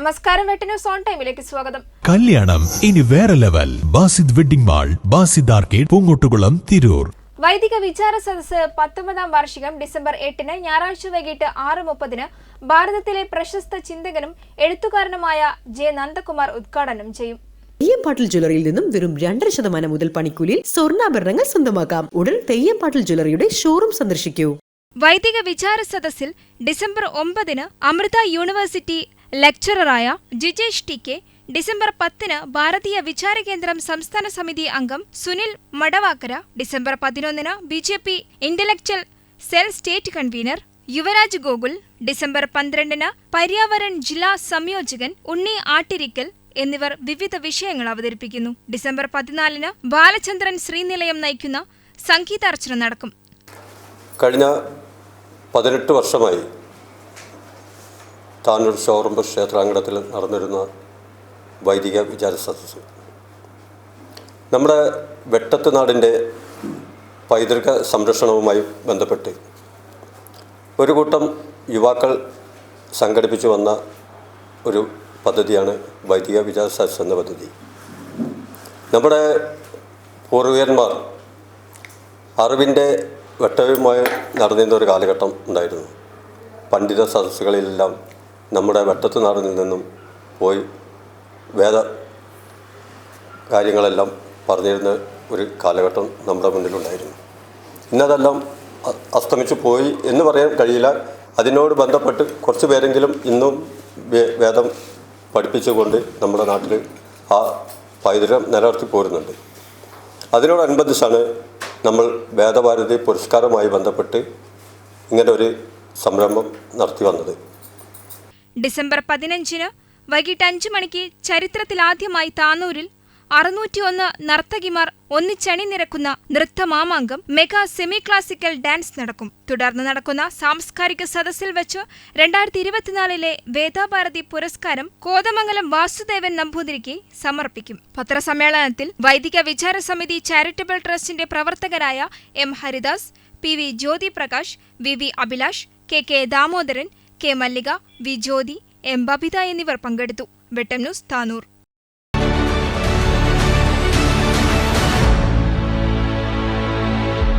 നമസ്കാരം വെട്ട് news on ടൈമിലേക്ക് സ്വാഗതം. കല്യാണം ഇനി വേറെ level. Basid wedding mall Basid arcade Poongottukulam Tirur. വൈദിക വിചാര സദസ് പത്തൊമ്പതാം വാർഷികം ഡിസംബർ എട്ടിന് ഞായറാഴ്ച വൈകിട്ട് ആറ് മുപ്പതിന് ഭാരതത്തിലെ പ്രശസ്ത ചിന്തകനും എഴുത്തുകാരനുമായ ജെ നന്ദകുമാർ ഉദ്ഘാടനം ചെയ്യും. തെയ്യംപാട്ടിൽ ജ്വല്ലറിയിൽ നിന്നും വെറും രണ്ടര ശതമാനം മുതൽ പണിക്കൂലിയിൽ സ്വർണാഭരണങ്ങൾ സ്വന്തമാക്കാം. ഉടൻ തെയ്യംപാട്ടിൽ ജ്വല്ലറിയുടെ ഷോറൂം സന്ദർശിക്കൂ. വൈദിക വിചാര സദസ്സിൽ ഡിസംബർ ഒമ്പതിന് അമൃത യൂണിവേഴ്സിറ്റി ലെക്ചററായ ജിജേഷ് ടി കെ ഡിസംബർ പത്തിന് ഭാരതീയ വിചാര കേന്ദ്രം സംസ്ഥാന സമിതി അംഗം സുനിൽ മടവാക്കര ഡിസംബർ പതിനൊന്നിന് B J P intellectual cell state convener Yuvaraj Gokul December പന്ത്രണ്ടിന് പര്യാവരൺ ജില്ലാ സംയോജകൻ ഉണ്ണി ആട്ടിരിക്കൽ എന്നിവർ വിവിധ വിഷയങ്ങൾ അവതരിപ്പിക്കുന്നു. ഡിസംബർ പതിനാലിന് ബാലചന്ദ്രൻ ശ്രീനിലയം നയിക്കുന്ന സംഗീതാർച്ചന നടക്കും. കഴിഞ്ഞ പതിനെട്ട് വർഷമായി താനൂർ ഷോറമ്പ് ക്ഷേത്രാങ്കണത്തിൽ നടന്നിരുന്ന വൈദിക വിചാര സദസ്സ്. നമ്മുടെ വെട്ടത്ത് നാടിന്റെ പൈതൃക സംരക്ഷണവുമായി ബന്ധപ്പെട്ട് ഒരു കൂട്ടം യുവാക്കൾ സംഘടിപ്പിച്ചു വന്ന ഒരു പദ്ധതിയാണ് വൈദിക വിചാര സദസ് എന്ന പദ്ധതി. നമ്മുടെ പൂർവികന്മാർ അറിവിന്റെ വെട്ടവുമായി നടന്നിരുന്ന ഒരു കാലഘട്ടം ഉണ്ടായിരുന്നു. പണ്ഡിത സദസ്സുകളിലെല്ലാം നമ്മുടെ വെട്ടത്ത് നാടിൽ നിന്നും പോയി വേദ കാര്യങ്ങളെല്ലാം പറഞ്ഞിരുന്ന ഒരു കാലഘട്ടം നമ്മുടെ മുന്നിലുണ്ടായിരുന്നു. ഇന്നതെല്ലാം അസ്തമിച്ചു പോയി എന്ന് പറയാൻ കഴിയില്ല. അതിനോട് ബന്ധപ്പെട്ട് കുറച്ച് പേരെങ്കിലും ഇന്നും വേദം പഠിപ്പിച്ചുകൊണ്ട് നമ്മുടെ നാട്ടിൽ ആ പൈതൃകം നിലനിർത്തി പോരുന്നുണ്ട്. അതിനോടനുബന്ധിച്ചാണ് നമ്മൾ വേദഭാരതി പുരസ്കാരവുമായി ബന്ധപ്പെട്ട് ഇങ്ങനെ ഒരു സംരംഭം നടത്തി വന്നത്. ഡിസംബർ പതിനഞ്ചിന് വൈകിട്ട് അഞ്ചു മണിക്ക് ചരിത്രത്തിലാദ്യമായി താനൂരിൽ അറുന്നൂറ്റിയൊന്ന് നർത്തകിമാർ ഒന്നിച്ചണിനിരക്കുന്ന നൃത്തമാമാങ്കം മെഗാ സെമി ക്ലാസിക്കൽ ഡാൻസ് നടക്കും. തുടർന്ന് നടക്കുന്ന സാംസ്കാരിക സദസ്സിൽ വെച്ച് രണ്ടായിരത്തി ഇരുപത്തിനാലിലെ വേദാഭാരതി പുരസ്കാരം കോതമംഗലം വാസുദേവൻ നമ്പൂതിരിക്ക് സമർപ്പിക്കും. പത്രസമ്മേളനത്തിൽ വൈദിക വിചാര സമിതി ചാരിറ്റബിൾ ട്രസ്റ്റിന്റെ പ്രവർത്തകരായ M Haridas P V Jyothi Prakash V V Abhilash K K Damodaran K Mallika V Jyothi M Babitha എന്നിവർ പങ്കെടുത്തു. വെട്ടം ന്യൂസ് താനൂർ.